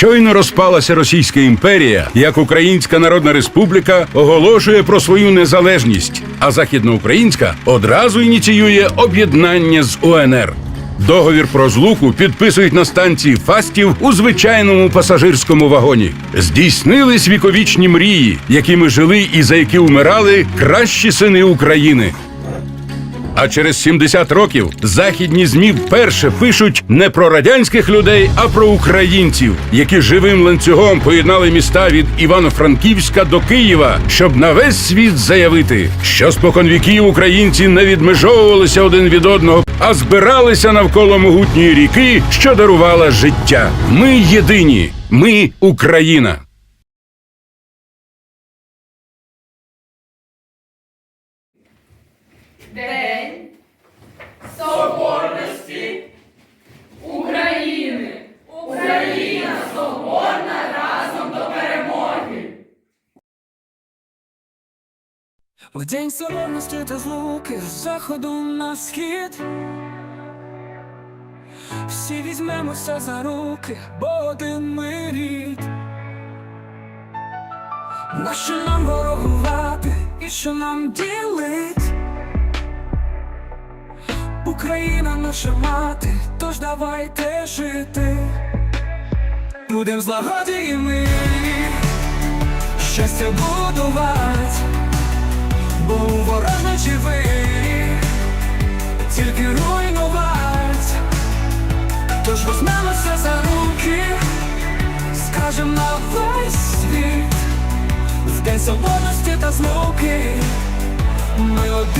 Щойно розпалася Російська імперія, як Українська Народна Республіка оголошує про свою незалежність, а Західноукраїнська одразу ініціює об'єднання з УНР. Договір про злуку підписують на станції Фастів у звичайному пасажирському вагоні. Здійснились віковічні мрії, якими жили і за які умирали кращі сини України. А через 70 років західні змі вперше пишуть не про радянських людей, а про українців, які живим ланцюгом поєднали міста від Івано-Франківська до Києва, щоб на весь світ заявити, що споконвіків українці не відмежовувалися один від одного, а збиралися навколо могутньої ріки, що дарувала життя. Ми єдині, ми Україна. День У день соборності та злуки з заходу на схід. Всі візьмемося за руки, бо один ми рід. Нащо нам ворогувати і що нам ділить? Україна наша мати, тож давайте жити. Будем в злагоді і мирі, щастя будувати. Бо ворог ворожнечі вирі тільки руйнувать, тож візьмемося за руки, скажем на весь світ, в день свободності та злуки, ми один.